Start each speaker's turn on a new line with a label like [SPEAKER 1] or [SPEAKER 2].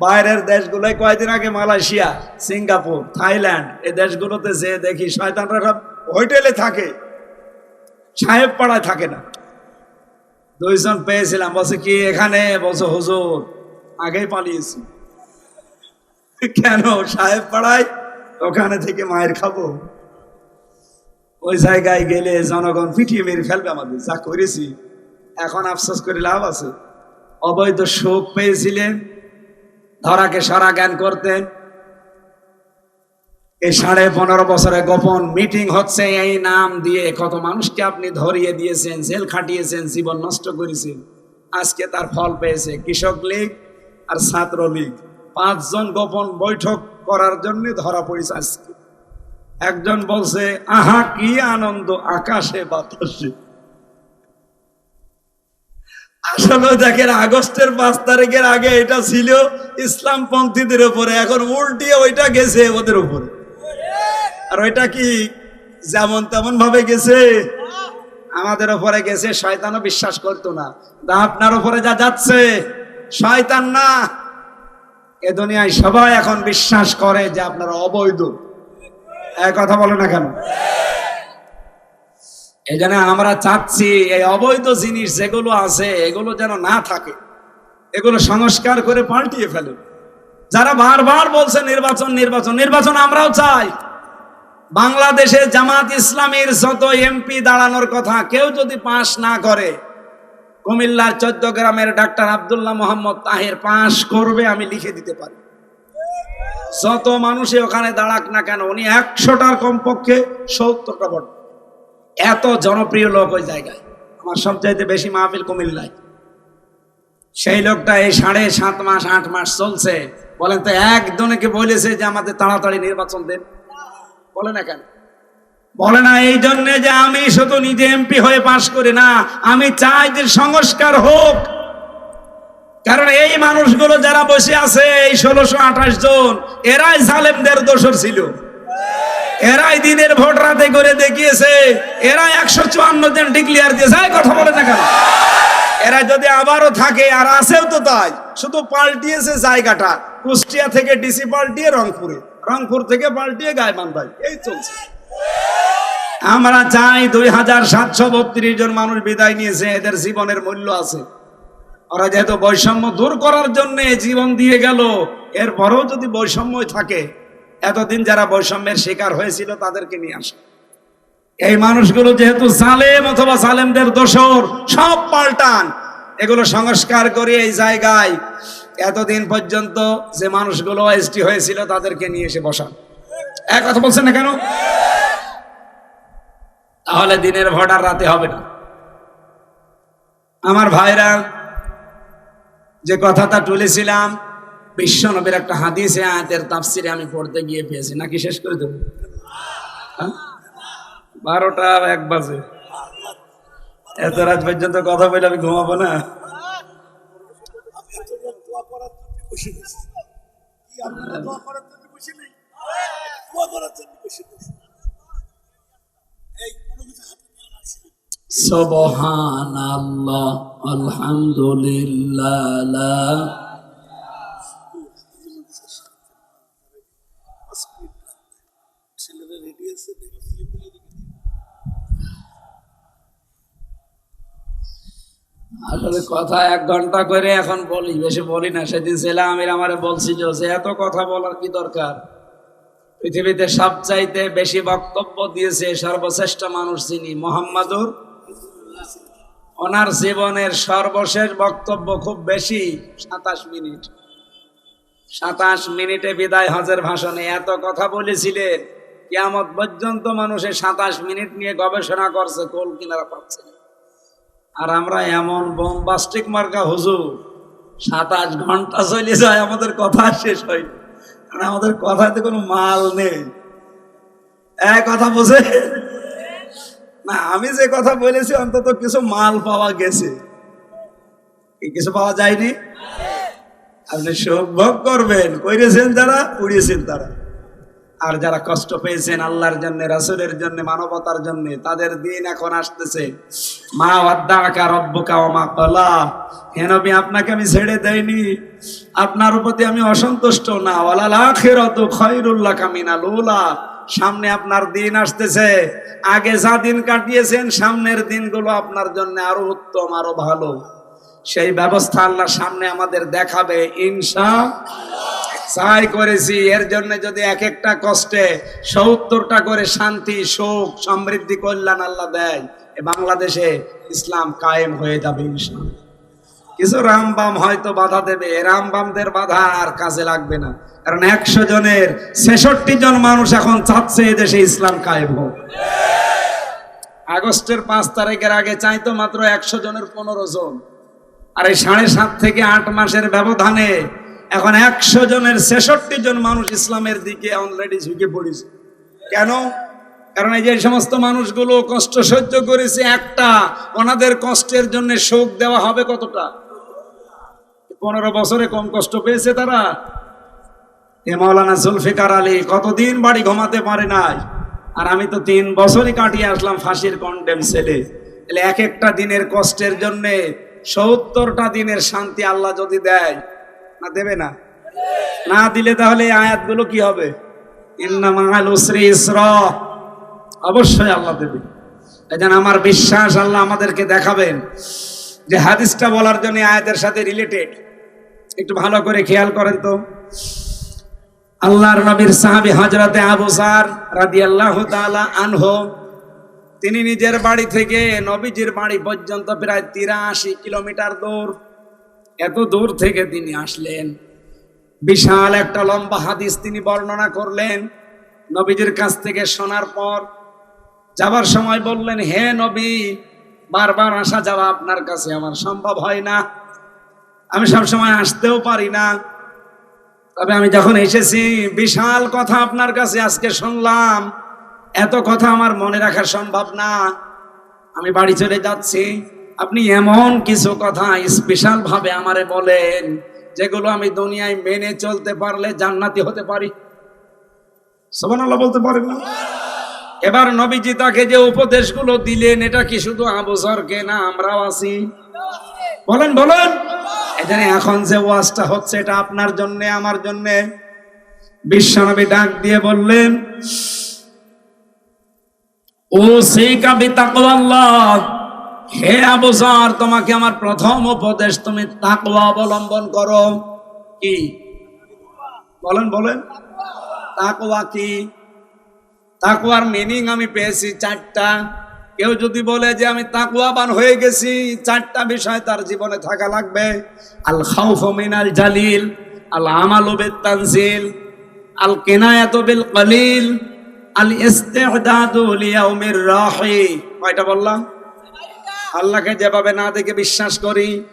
[SPEAKER 1] বাইরের দেশগুলোয় কয়েকদিন আগে মালয়েশিয়া, সিঙ্গাপুর, থাইল্যান্ড, এই দেশগুলোতে যে দেখি শয়তানরা সব হোটেলে থাকে সাহেব পাড়ায় থাকে না। দুইজন পেয়েছিলাম, বলছে, কি এখানে? বলছে, হুজুর, আগেই পালিয়েছি। কেন? সাহেব পাড়ায় ওখানে থেকে মায়ের খাব? ওই জায়গায় গেলে জনগণ পিটিয়ে মেরে ফেলবে আমাদের, যা করেছি, এখন আফসোস করে লাভ আছে। অবৈধ শোক পেয়েছিলেন? ধরাকে সারা জ্ঞান করতেন। এই সাড়ে পনেরো বছরে গোপন মিটিং হচ্ছে, এই নাম দিয়ে কত মানুষকে আপনি ধরিয়ে দিয়েছেন, জেল খাটিয়েছেন, জীবন নষ্ট করেছেন। আজকে তার ফল পেয়েছে কৃষক লীগ আর ছাত্র লীগ। পাঁচজন গোপন বৈঠক করার জন্য ধরা পড়েছে আজকে। একজন বলছে, আহা, কি আনন্দ, আকাশে বাতাসে। আসলে দেখেন, আগস্টের পাঁচ তারিখের আগে এটা ছিল ইসলাম পন্থীদের উপরে, এখন উল্টিয়ে ওইটা গেছে ওদের উপরে। আর ওইটা কি যেমন তেমন ভাবে গেছে? আমাদের উপরে গেছে, শয়তানও বিশ্বাস করতো না। আপনার উপরে যা যাচ্ছে, শয়তান না। এ দুনিয়ায় সবাই এখন বিশ্বাস করে যে আপনারা অবৈধ। কথা বলে না কেন? জন্য আমরা চাচ্ছি এই অবৈধ জিনিস যেগুলো আছে, এগুলো যেন না থাকে, এগুলো সংস্কার করে পাল্টিয়ে ফেলে যারা বারবার বলছে নির্বাচন নির্বাচন নির্বাচন আমরাও চাই। বাংলাদেশে জামাত ইসলামের যত এমপি দাঁড়ানোর কথা, কেউ যদি পাশ না করে, কুমিল্লার চোদ্দ গ্রামের ডাক্তার আব্দুল্লাহ মোহাম্মদ তাহের পাশ করবে আমি লিখে দিতে পারি। যত মানুষে ওখানে দাঁড়াক না কেন, উনি একশোটার কমপক্ষে সত্তরটা ভোট এত জনপ্রিয় লোক ওই জায়গায়। আমার সবচাইতে বেশি মাহফিল কুমিল্লায়। সেই লোকটা এই সাড়ে সাত মাস, আট মাস চলছে। বলেন তো একজনকে বলেছে যে আমাদের তাড়াতাড়ি নির্বাচন দেন? বলে না কেন? বলে না, এই জন্য যে আমি শুধু নিজে এমপি হয়ে পাশ করি না, আমি চাই যে সংস্কার হোক। কারণ এই মানুষগুলো যারা বসে আছে, এই ষোলোশো আঠাশ জন, এরাই জালেমদের দোষর ছিল। এরাই দিনের ভোট রাতে করে দেখিয়েছে। এরা একশো চুয়ান্ন জন ডিক্লিয়ার দিয়েছে। কথা বলে না কেন? এরা যদি আবারও থাকে, আর আসেও তো তাই। শুধু পাল্টিয়েছে জায়গাটা, কুষ্টিয়া থেকে ডিসি পাল্টিয়ে রংপুরে। রংপুর থেকে পাল্টিয়ে গায়বান্ধায় এই চলছে। আমরা চাই দুই হাজার সাতশো বত্রিশ জন মানুষ বিদায় নিয়েছে, এদের জীবনের মূল্য আছে। ওরা যেহেতু বৈষম্য দূর করার জন্য জীবন দিয়ে গেল, এরপরেও যদি বৈষম্য থাকে এতদিন যারা বৈষম্যের শিকার হয়েছিল তাদেরকে নিয়ে আসে। এই মানুষগুলো যেহেতু সালেম অথবা সালেমদের দোসর সব পাল্টান। এগুলো সংস্কার করে এই জায়গায় এতদিন পর্যন্ত যে মানুষগুলো এসটি হয়েছিল তাদেরকে নিয়ে এসে বসান। এক কথা বলছেন না কেন? তাহলে দিনের ভোট আর রাতে হবে না। আমার ভাইরা, যে কথাটা তুলেছিলাম বিশ্বনবীর একটা হাদিসে আয়াতের তাফসিরে আমি পড়তে গিয়ে পেয়েছি। নাকি শেষ করে দেবো? হ্যাঁ? বারোটা এক বাজে। এত রাত পর্যন্ত কথা বলে আমি ঘুমাবো না।
[SPEAKER 2] দোয়া করার জন্য বসে গেছি কি আপনারা দোয়া করার জন্য বসে নেই দোয়া করার জন্য বসে গেছি এই কোনো কিছু হাতে দেওয়া আছে
[SPEAKER 1] সুবহান আল্লাহ আলহামদুলিল্লাহ লা
[SPEAKER 2] ছেলেরা রেডি আছে দেখি ফিল্মগুলো দেখি
[SPEAKER 1] আসলে কথা এক ঘণ্টা করে এখন বলি, বেশি বলি না। সেদিন ছেলে আমির আমারে বলছিল যে, এত কথা বলার কি দরকার? পৃথিবীতে সবচাইতে বেশি বক্তব্য দিয়েছে সর্বশ্রেষ্ঠ মানুষ যিনি মোহাম্মদুর ওনার জীবনের সর্বশেষ বক্তব্য খুব বেশি, সাতাশ মিনিট। সাতাশ মিনিটে বিদায় হজের ভাষণে এত কথা বলেছিলেন। কিয়ামত পর্যন্ত মানুষের সাতাশ মিনিট নিয়ে গবেষণা করছে, কোল কিনারা পাচ্ছে। আর আমরা এমন বোমবাস্টিক মার্কা, হুজুর, সাতাশ ঘণ্টা চলে যায়, আমাদের কথা শেষ হয়। কারণ আমাদের কথাতে কোনো মাল নেই। এক কথা বোঝে? না, আমি যে কথা বলেছি, অন্তত কিছু মাল পাওয়া গেছে। কিছু পাওয়া যায়নি? আপনি সুখ ভোগ করবেন করেছেন যারা উড়িয়েছেন তারা। আর যারা কষ্ট পেয়েছেন আল্লাহর জন্য, রাসূলের জন্য, মানবতার জন্য, তাদের দিন এখন আসতেছে। মা ওয়াদ্দাকা রব্বুকা ওয়া মা নবী, আপনাকে আমি ছেড়ে আপনার প্রতি আমি অসন্তুষ্ট না। মিনাল উলা। সামনে আপনার দিন আসতেছে। আগে যা দিন কাটিয়েছেন, সামনের দিনগুলো আপনার জন্য আরও উত্তম, আরও ভালো। সেই ব্যবস্থা আল্লাহ সামনে আমাদের দেখাবে, ইনশা চাই করেছি, এর জন্য যদি এক একটা কষ্টে সত্তরটা করে শান্তি, সুখ, সমৃদ্ধি, কল্যাণ আল্লাহ দেয় বাংলাদেশে ইসলাম কায়েম হয়ে যাবে ইনশাআল্লাহ। কিছু রামবাম হয়তো বাধা দেবে রামবামদের বাধা আর কাজে লাগবে না। কারণ একশো জনের ছেষট্টি জন মানুষ এখন চাচ্ছে দেশে ইসলাম কায়েম হোক। আগস্টের পাঁচ তারিখের আগে চাইতো মাত্র একশো জনের পনেরো জন। আর এই সাড়ে সাত থেকে আট মাসের ব্যবধানে এখন একশো জনের ছেষট্টি জন মানুষ ইসলামের দিকে অলরেডি ঝুঁকে পড়েছে। কেন? কারণ এই যে সমস্ত মানুষগুলো কষ্ট সহ্য করেছে একটা, ওনাদের কষ্টের জন্য শোক দেওয়া হবে কতটা? পনেরো বছরে কম কষ্ট পেয়েছে তারা। এ মাওলানা জুলফিকার আলী কতদিন বাড়ি ঘুমাতে পারে নাই? আর আমি তো তিন বছরই কাটিয়ে আসলাম ফাঁসির কন্ডেম তাহলে এক একটা দিনের কষ্টের জন্যে সত্তরটা দিনের শান্তি আল্লাহ যদি দেয় না দেবে না? না দিলে তাহলে এই আয়াতগুলো কি হবে? অবশ্যই আল্লাহ দেবে। এজন্য আমার বিশ্বাস আল্লাহ আমাদেরকে দেখাবেন যে হাদিসটা বলার জন্য আয়াতের সাথে রিলেটেড একটু ভালো করে খেয়াল করেন তো। আল্লাহর নবীর সাহাবী হজরতে আবু সার রাদিয়াল্লাহু তাআলা আনহু, তিনি নিজের বাড়ি থেকে নবীজির বাড়ি পর্যন্ত প্রায় তিরাশি কিলোমিটার দূর এত দূর থেকে তিনি আসলেন। বিশাল একটা লম্বা হাদিস তিনি বর্ণনা করলেন। নবীজির কাছ থেকে শোনার পর যাবার সময় বললেন, হে নবী, বারবার আসা যাওয়া আপনার কাছে আমার সম্ভব হয় না। আমি সব সময় আসতেও পারি না। তবে আমি যখন এসেছি, বিশাল কথা আপনার কাছে আজকে শুনলাম। এত কথা আমার মনে রাখা সম্ভব না। আমি বাড়ি চলে যাচ্ছি। আপনি এমন কিছু কথা স্পেশাল ভাবে আমারে বলেন, যেগুলো আমি দুনিয়ায় মেনে চলতে পারলে জান্নাতি হতে পারি। বলতে পারেন না? এবার নবীজি তাকে যে উপদেশগুলো দিলেন, এটা কি শুধু আবসরকে না আমরাও আছি? বলেন বলেন। এখানে এখন যে ওয়াজটা হচ্ছে, এটা আপনার জন্য, আমার জন্য। বিশ্বনবী ডাক দিয়ে বললেন ও সেই কাবি তাকওয়াল্লাহ হে আবুজার তোমাকে আমার প্রথম উপদেশ, তুমি তাকওয়া অবলম্বন করো। কি? বলেন বলেন। তাকওয়া কি? তাকওয়ার মিনিং আমি পেয়েছি চারটা। কেউ যদি বলে যে আমি তাকওয়াবান হয়ে গেছি, চারটা বিষয় তার জীবনে থাকা লাগবে। আল খাউফ মিনাল জালিল আল আমালু তানজিল আল কিনায়াতু বিল কলিল আল ইস্তিহদাদু লিয়াউমির রাহি কয়টা বললাম? আল্লাহকে যেভাবে না দেখে বিশ্বাস করি